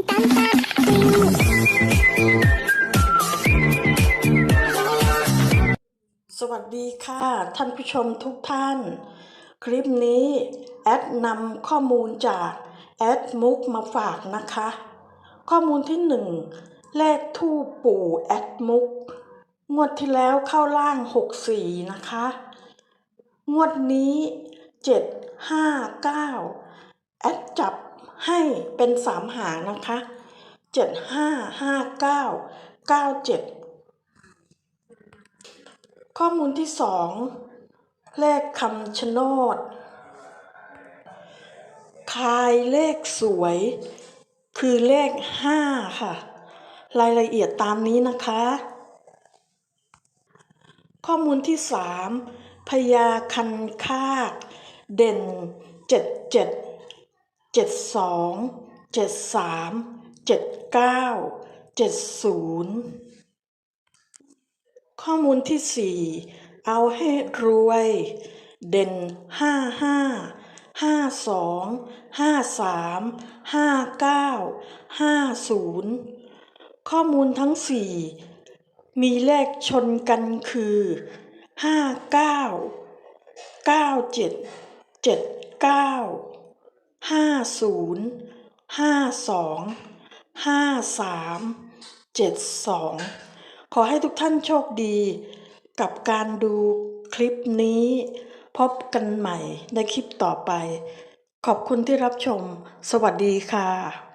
สวัสดีค่ะ ท่านผู้ชมทุกท่าน คลิปนี้ แอดนำข้อมูลจากแอดมุกมาฝากนะคะ ข้อมูลที่หนึ่งเลขทูปปู่แอดมุก งวดที่แล้วเข้าล่าง 64 นะคะ งวดนี้ 759 แอดจับ ให้เป็นสามหางนะคะ7559 97ข้อมูลที่สองเลขคำชะโนดคายเลขสวย คือเลขห้าค่ะ รายละเอียดตามนี้นะคะ ข้อมูลที่สามพญาคันคากเด่นเจ็ดเจ็ด เจ็ดสองเจ็ดสามเจ็ดเก้าเจ็ดศูนย์ข้อมูลที่สี่เอาให้รวย เด่นห้าห้าห้าสองห้าสามห้าเก้าห้าศูนย์ข้อมูลทั้งสี่มีเลขชนกันคือห้าเก้าเก้าเจ็ดเจ็ดเก้า ห้าศูนย์ห้าสองห้าสามเจ็ดสองขอให้ทุกท่านโชคดีกับการดูคลิปนี้ พบกันใหม่ในคลิปต่อไป ขอบคุณที่รับชม สวัสดีค่ะ